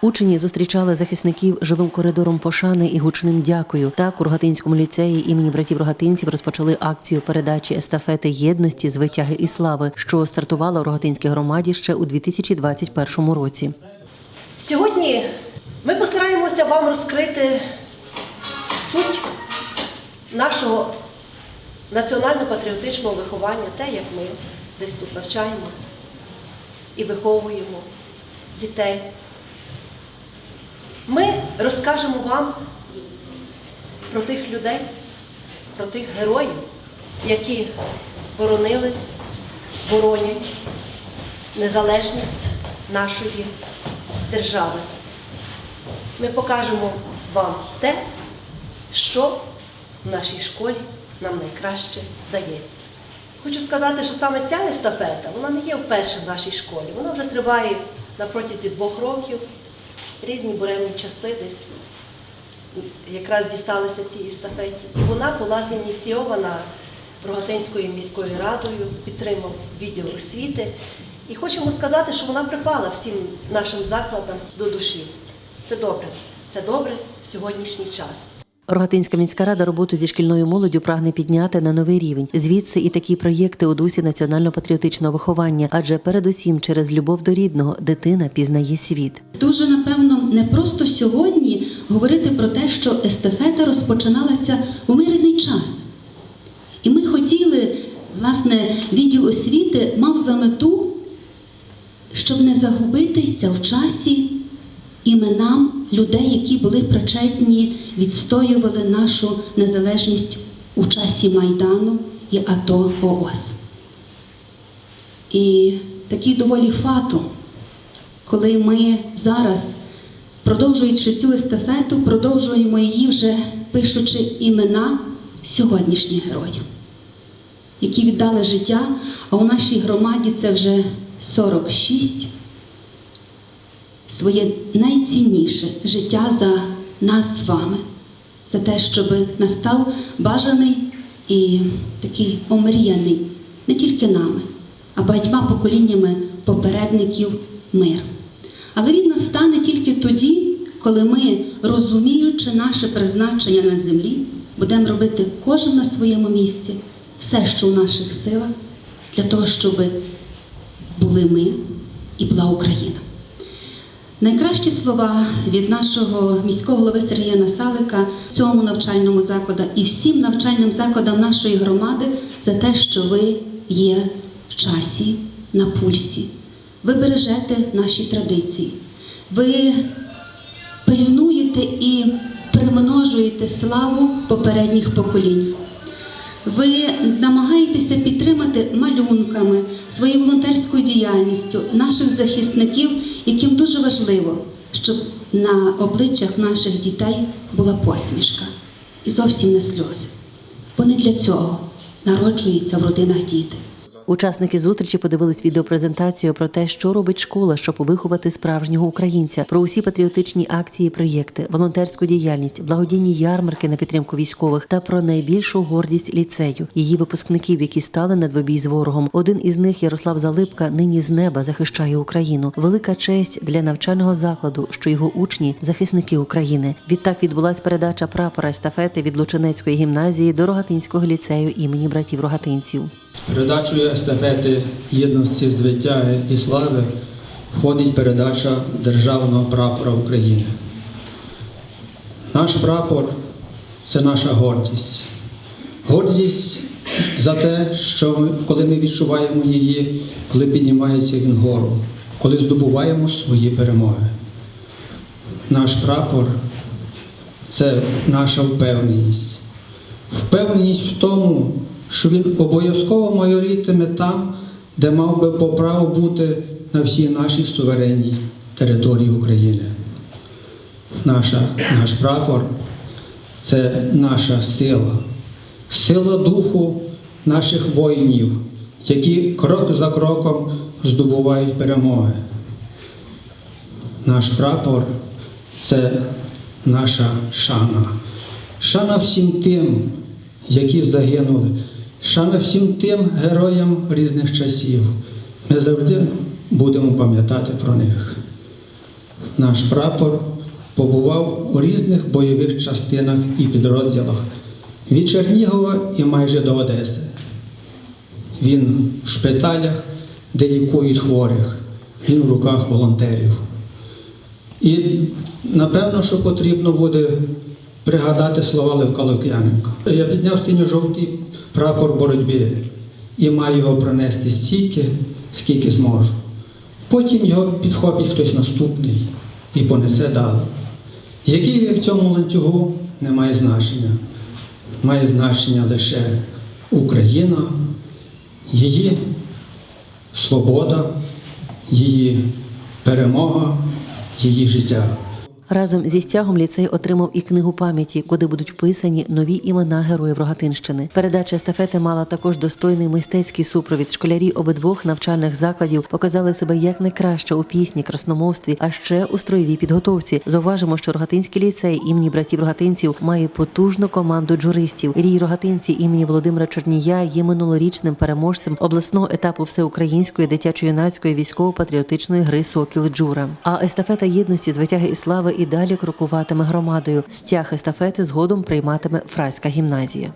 Учені зустрічали захисників живим коридором пошани і гучним дякую. Так у Рогатинському ліцеї імені братів Рогатинців розпочали акцію передачі естафети єдності з витяги і слави, що стартувала у Рогатинській громаді ще у 2021 році. Сьогодні ми постараємося вам розкрити суть нашого національно-патріотичного виховання, те, як ми десь тут навчаємо і виховуємо дітей. Ми розкажемо вам про тих людей, про тих героїв, які боронили, боронять незалежність нашої держави. Ми покажемо вам те, що в нашій школі нам найкраще дається. Хочу сказати, що саме ця естафета, вона не є вперше в нашій школі. Вона вже триває на протязі двох років, різні буремні часи десь якраз дісталися цій естафеті. І вона була зініційована Рогатинською міською радою, підтримав відділ освіти. І хочемо сказати, що вона припала всім нашим закладам до душі. Це добре. Це добре в сьогоднішній час. Рогатинська міська рада роботу зі шкільною молоддю прагне підняти на новий рівень. Звідси і такі проєкти у дусі національно-патріотичного виховання, адже передусім через любов до рідного дитина пізнає світ. Дуже напевно не просто сьогодні говорити про те, що естафета розпочиналася у мирний час. І ми хотіли, власне, відділ освіти мав за мету, щоб не загубитися в часі іменам людей, які були причетні, відстоювали нашу незалежність у часі Майдану і АТО ООС. І такий доволі фатум, коли ми зараз, продовжуючи цю естафету, продовжуємо її вже пишучи імена сьогоднішніх героїв, які віддали життя, а у нашій громаді це вже 46 своє найцінніше життя за нас з вами, за те, щоб настав бажаний і такий омріяний не тільки нами, а багатьма поколіннями попередників мир. Але він настане тільки тоді, коли ми, розуміючи наше призначення на землі, будемо робити кожен на своєму місці все, що в наших силах, для того, щоб були ми і була Україна. Найкращі слова від нашого міського голови Сергія Насалика цьому навчальному закладу і всім навчальним закладам нашої громади за те, що ви є в часі на пульсі. Ви бережете наші традиції. Ви пильнуєте і примножуєте славу попередніх поколінь. Ви намагаєтеся підтримати малюнками, своєю волонтерською діяльністю наших захисників, яким дуже важливо, щоб на обличчях наших дітей була посмішка і зовсім не сльози. Бо не для цього народжуються в родинах діти. Учасники зустрічі подивились відеопрезентацію про те, що робить школа, щоб виховати справжнього українця, про усі патріотичні акції, проєкти, волонтерську діяльність, благодійні ярмарки на підтримку військових та про найбільшу гордість ліцею, її випускників, які стали на двобій з ворогом. Один із них, Ярослав Залипка, нині з неба захищає Україну. Велика честь для навчального закладу, що його учні захисники України. Відтак відбулась передача прапора естафети від Лучинецької гімназії до Рогатинського ліцею імені братів Рогатинців. Передачою естафети єдності звиття і слави входить передача державного прапора України. Наш прапор це наша гордість. Гордість за те, що ми, коли ми відчуваємо її, коли піднімається він вгору, коли здобуваємо свої перемоги. Наш прапор це наша впевненість. Впевненість в тому, що він обов'язково майорітиме там, де мав би по праву бути на всій нашій суверенній території України. Наша, наш прапор це наша сила, сила духу наших воїнів, які крок за кроком здобувають перемоги. Наш прапор це наша шана. Шана всім тим, які загинули. Шана всім тим героям різних часів. Ми завжди будемо пам'ятати про них. наш прапор побував у різних бойових частинах і підрозділах від Чернігова і майже до Одеси. Він в шпиталях, де лікують хворих, він в руках волонтерів. І напевно, що потрібно буде пригадати слова Левка Лук'яненка. Я підняв синьо-жовтий прапор боротьби і маю його пронести стільки, скільки зможу. Потім його підхопить хтось наступний і понесе далі. Який в цьому ланцюгу не має значення. Має значення лише Україна, її свобода, її перемога, її життя. Разом зі стягом ліцей отримав і книгу пам'яті, куди будуть вписані нові імена героїв Рогатинщини. Передача естафети мала також достойний мистецький супровід. Школярі обидвох навчальних закладів показали себе як найкраще у пісні, красномовстві, а ще у строєвій підготовці. Зауважимо, що Рогатинський ліцей імені братів Рогатинців має потужну команду джуристів. Рій Рогатинці імені Володимира Чорнія є минулорічним переможцем обласного етапу всеукраїнської дитячо-юнацької військово-патріотичної гри Сокіл Джура. А естафета єдності з витяги і слави і далі крокуватиме громадою. Стяг естафети згодом прийматиме Фрайська гімназія.